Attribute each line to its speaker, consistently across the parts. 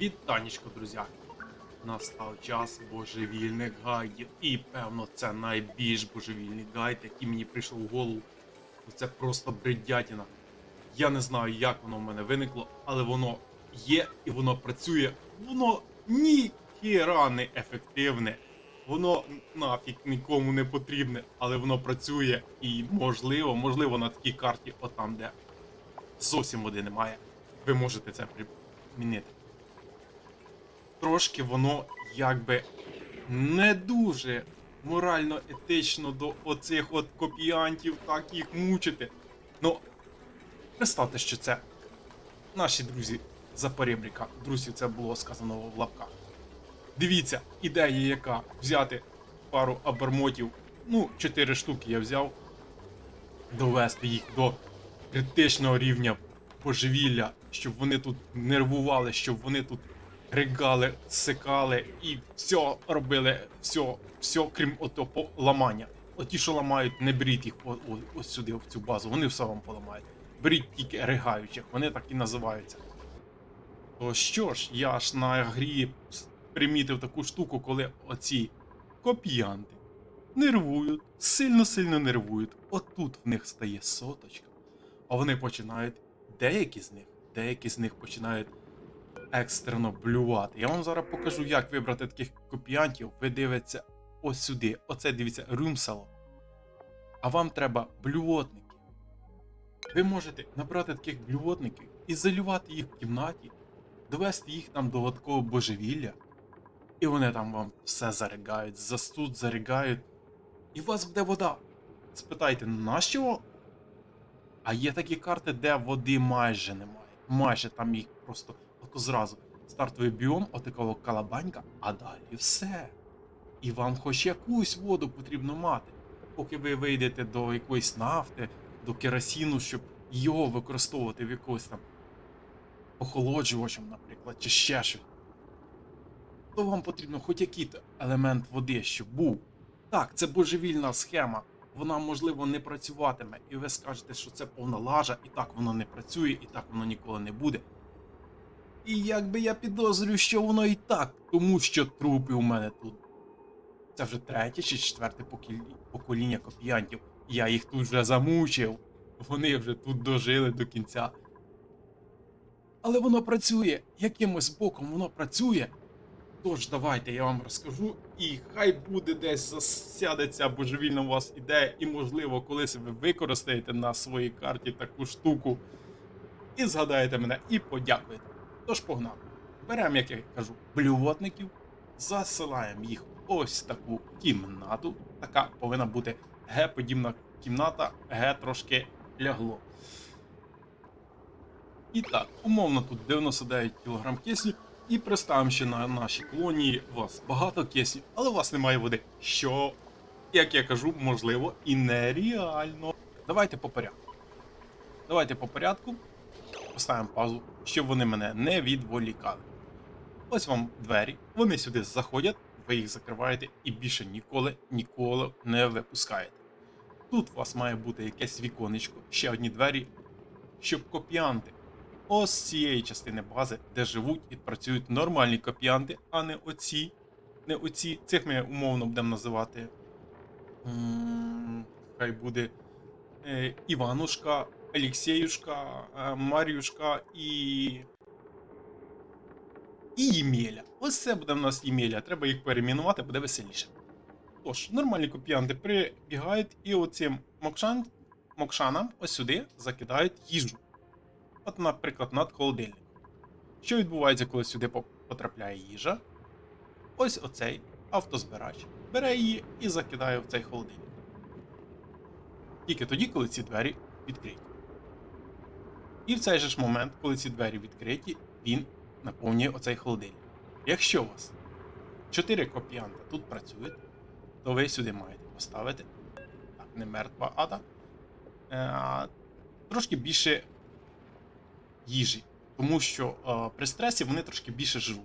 Speaker 1: Вітанечко, друзяки! Настав час божевільних гайдів. І певно, це найбільш божевільний гайд, який мені прийшов в голову. Це просто бредятіна. Я не знаю, як воно в мене виникло, але воно є і воно працює. Воно ніхіра не ефективне. Воно нафіг нікому не потрібне, але воно працює і можливо, можливо, на такій карті, отам, де зовсім води немає, ви можете це примінити. Трошки воно якби не дуже морально етично до оцих от копіянтів, так їх мучити. Ну, представте, що це наші друзі за перебріка. Друзі, це було сказано в лапках. Дивіться, ідея яка взяти пару абермотів, ну, 4 штуки я взяв, довести їх до критичного рівня божевілля, щоб вони тут нервували, щоб вони тут ригали, сикали і все робили, все, все крім ото ламання. Оті, що ламають, не беріть їх о- о- ось сюди, в цю базу, вони все вам поламають. Беріть тільки ригаючих, вони так і називаються. То що ж, я ж на грі примітив таку штуку, коли оці копіянти нервують, сильно-сильно нервують. Отут в них стає соточка. А вони починають, деякі з них, деякі з них починають екстрено блювати. Я вам зараз покажу, як вибрати таких копіянтів. Ви дивитеся ось сюди. Оце дивіться, румсело. А вам треба блювотники. Ви можете набрати таких блювотників, ізолювати їх в кімнаті, довести їх там до такого божевілля, і вони там вам все заригають, застуд заригають, і у вас буде вода. Спитайте, нащо? А є такі карти, де води майже немає. Майже там їх просто ото зразу. Стартовий біом, отакого калабанька, а далі все. І вам хоч якусь воду потрібно мати. Поки ви вийдете до якоїсь нафти, до керосіну, щоб його використовувати в якогось там охолоджувачем, наприклад, чи ще щось. То вам потрібно хоч якийсь елемент води, щоб був. Так, це божевільна схема. Вона, можливо, не працюватиме, і ви скажете, що це повна лажа, і так воно не працює, і так воно ніколи не буде. І якби я підозрюю, що воно і так, тому що трупи у мене тут. Це вже третє чи четверте покоління копіянтів. Я їх тут вже замучив. Вони вже тут дожили до кінця. Але воно працює. Якимось боком воно працює. Тож давайте я вам розкажу, і хай буде десь засядеться божевільна у вас ідея, і можливо, колись ви використаєте на своїй карті таку штуку. І згадаєте мене, і подякуєте. Тож погнали. Беремо, як я кажу, блювотників, засилаємо їх ось таку кімнату. Така повинна бути Г-подібна кімната, Г трошки лягло. І так, умовно тут 99 кг кисню. І представимо, що на нашій колонії у вас багато кисню, але у вас немає води. Що, як я кажу, можливо і нереально. Давайте по порядку. Давайте по порядку. Поставимо паузу, щоб вони мене не відволікали. Ось вам двері. Вони сюди заходять, ви їх закриваєте і більше ніколи, ніколи не випускаєте. Тут у вас має бути якесь віконечко, ще одні двері, щоб копіанти ось цієї частини бази, де живуть і працюють нормальні копіанти, а не оці. Не оці. Цих ми умовно будемо називати. Хай буде е, Іванушка, Алексеюшка, е, Мар'юшка і. І Ємеля. Ось це буде в нас Ємеля. Треба їх перейменувати, буде веселіше. Тож, нормальні копіанти прибігають і оцим мокшан, мокшанам ось сюди закидають їжу. От, наприклад, над холодильником. Що відбувається, коли сюди потрапляє їжа? Ось оцей автозбирач бере її і закидає в цей холодильник. Тільки тоді, коли ці двері відкриті. І в цей же ж момент, коли ці двері відкриті, він наповнює оцей холодильник. Якщо у вас 4 копіанта тут працюють, то ви сюди маєте поставити. Так, не мертва ада. Е, трошки більше їжі. Тому що е, при стресі вони трошки більше жруть.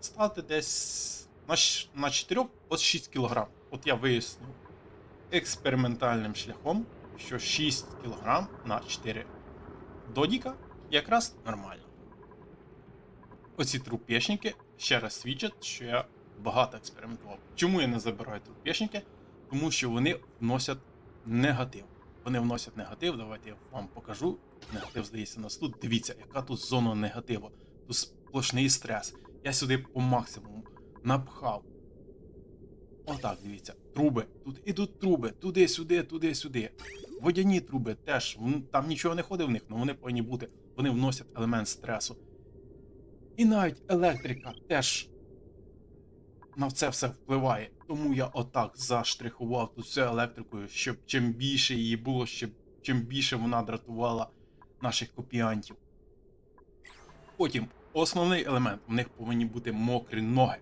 Speaker 1: Ставте десь на, на 4 от 6 кг. От я вияснив експериментальним шляхом, що 6 кг на 4 додіка якраз нормально. оці трупешники ще раз свідчать, що я багато експериментував. Чому я не забираю трупешники? Тому що вони вносять негатив. Вони вносять негатив. Давайте я вам покажу. Негатив здається нас тут. Дивіться, яка тут зона негативу. Тут сплошний стрес. Я сюди по максимуму напхав. Отак, дивіться. Труби. Тут ідуть труби. Туди-сюди, туди-сюди. Водяні труби теж. Там нічого не ходить в них, але вони повинні бути. Вони вносять елемент стресу. І навіть електрика теж на це все впливає. Тому я отак заштрихував тут все електрикою, щоб чим більше її було, щоб чим більше вона дратувала наших копіантів. Потім основний елемент в них повинні бути мокрі ноги.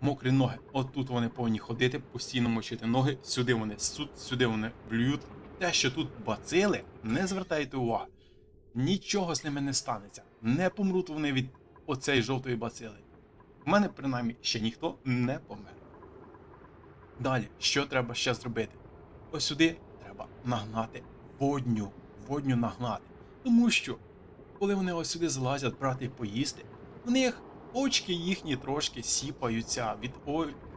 Speaker 1: Мокрі ноги. От тут вони повинні ходити, постійно мочити ноги, сюди вони ссуть, сюди вони блюють. Те, що тут бацили, не звертайте уваги. Нічого з ними не станеться. Не помруть вони від оцеї жовтої бацили. У мене, принаймні, ще ніхто не помер. Далі, що треба ще зробити? Ось сюди треба нагнати водню. Водню нагнати. Тому що, коли вони ось сюди злазять брати і поїсти, в них очки їхні трошки сіпаються від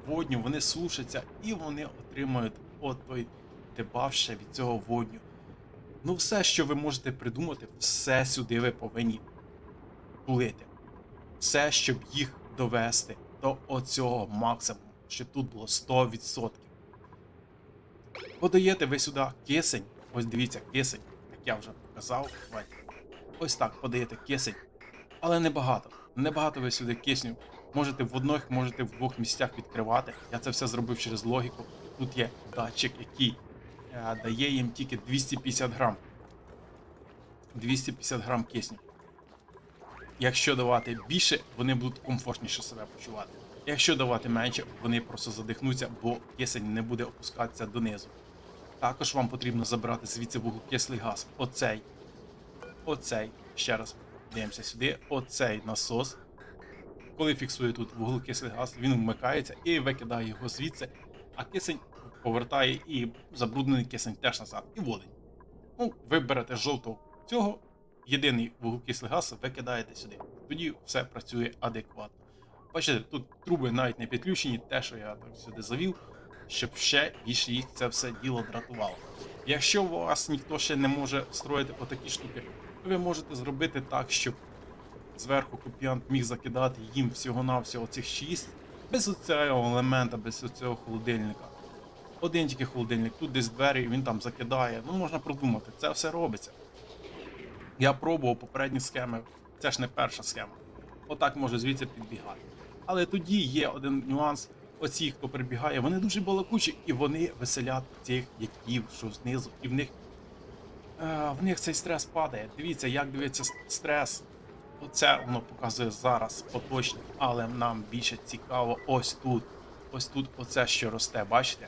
Speaker 1: водню, вони сушаться і вони отримують от той дебаф ще від цього водню. Ну, все, що ви можете придумати, все сюди ви повинні тулити. Все, щоб їх довести до оцього максимуму, щоб тут було 100%. Подаєте ви сюди кисень, ось дивіться, кисень, як я вже показав. Ось так подаєте кисень, але небагато. Небагато ви сюди кисню. Можете в одних, можете в двох місцях відкривати. Я це все зробив через логіку. Тут є датчик, який е, дає їм тільки 250 грам. 250 грам кисню. Якщо давати більше, вони будуть комфортніше себе почувати. Якщо давати менше, вони просто задихнуться, бо кисень не буде опускатися донизу. Також вам потрібно забрати звідси вуглекислий газ. Оцей. Оцей. Ще раз дивимося сюди. Оцей насос. Коли фіксує тут вуглекислий газ, він вмикається і викидає його звідси, а кисень повертає і забруднений кисень теж назад і водить. Ну, ви берете жовтого цього, єдиний вуглекислий газ викидаєте сюди. Тоді все працює адекватно. Бачите, тут труби навіть не підключені, те, що я так сюди завів, щоб ще більше їх це все діло дратувало. Якщо вас ніхто ще не може строїти отакі штуки, ви можете зробити так, щоб зверху копіант міг закидати їм всього-навсього цих 6, без цього елемента, без цього холодильника. Один тільки холодильник, тут десь двері, він там закидає. Ну можна продумати, це все робиться. Я пробував попередні схеми, це ж не перша схема. Отак може звідси підбігати. Але тоді є один нюанс. Оці, хто прибігає, вони дуже балакучі, і вони веселять цих дядьків, що знизу, і в них в них цей стрес падає. Дивіться, як дивиться стрес. Оце воно показує зараз поточно, але нам більше цікаво ось тут. Ось тут оце що росте, бачите?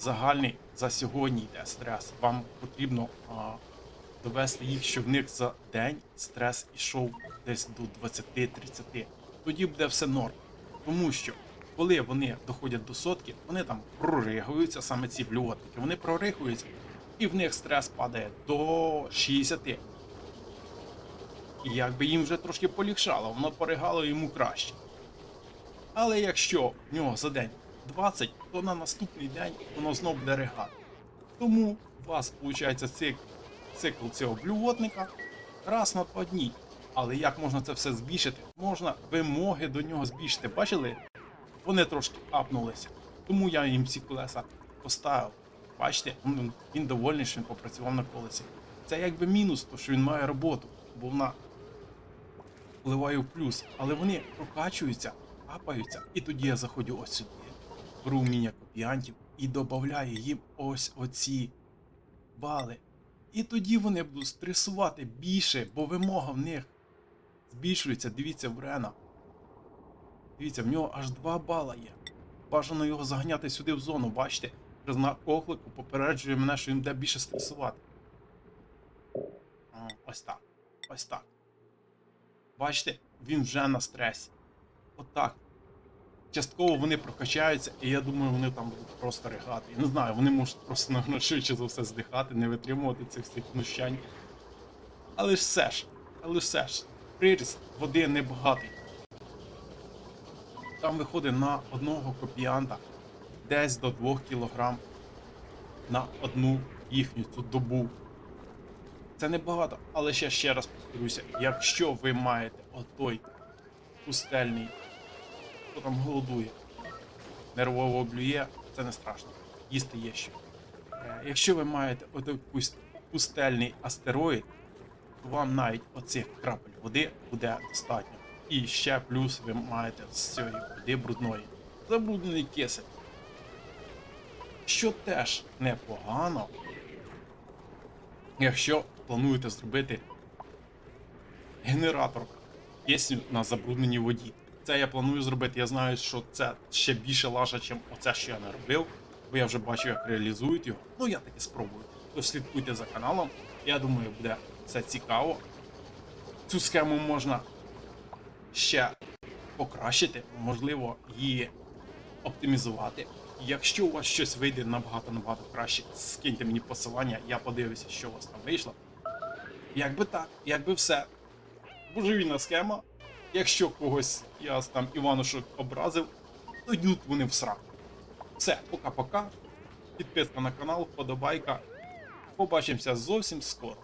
Speaker 1: Загальний за сьогодні йде стрес. Вам потрібно а, довести їх, що в них за день стрес ішов десь до 20-30. Тоді буде все норм. Тому що коли вони доходять до сотки, вони там проригуються, саме ці блювотники, вони прорихуються, і в них стрес падає до 60. І якби їм вже трошки полегшало, воно поригало йому краще. Але якщо в нього за день 20, то на наступний день воно знов буде ригати. Тому у вас виходить цикл, цикл цього блювотника раз на два дні. Але як можна це все збільшити? Можна вимоги до нього збільшити. Бачили? Вони трошки апнулися. Тому я їм ці колеса поставив. Бачите, він довольний, що він попрацював на колесі. Це якби мінус, то що він має роботу, бо вона впливає в плюс. Але вони прокачуються, апаються. І тоді я заходжу ось сюди. Беру вміння копіантів і додаю їм ось оці бали. І тоді вони будуть стресувати більше, бо вимога в них збільшується. Дивіться в Рена. Дивіться, в нього аж 2 бала є. Бажано його заганяти сюди в зону, бачите? Вже знак оклику попереджує мене, що він буде більше стресувати. Ось так. Ось так. Бачите, він вже на стресі. Отак. Частково вони прокачаються, і я думаю, вони там будуть просто ригати. Я не знаю, вони можуть просто напевно, швидше за все здихати, не витримувати цих всіх знущань. Але ж все ж, але все ж, приріст води небагатий. Там виходить на одного копіянта десь до 2 кг на одну їхню цю добу. Це небагато, але ще ще раз повторюся, якщо ви маєте отой пустельний, хто там голодує, нервово блює, це не страшно. Їсти є що. Е, Якщо ви маєте отой пустельний астероїд, то вам навіть оцих крапель води буде достатньо. І ще плюс ви маєте з цієї води брудної забруднений кисень. Що теж непогано, якщо плануєте зробити генератор кисню на забрудненій воді. Це я планую зробити. Я знаю, що це ще більше лажа, ніж оце, що я не робив, бо я вже бачив, як реалізують його. Ну я таки спробую. Тож слідкуйте за каналом. Я думаю, буде все цікаво. Цю схему можна ще покращити, можливо, її оптимізувати. Якщо у вас щось вийде набагато-набагато краще, скиньте мені посилання, я подивлюся, що у вас там вийшло. Якби так, якби все. Божевільна схема. Якщо когось я там Іванушок образив, то йдуть вони в сраку. Все, пока-пока. Підписка на канал, вподобайка. Побачимося зовсім скоро.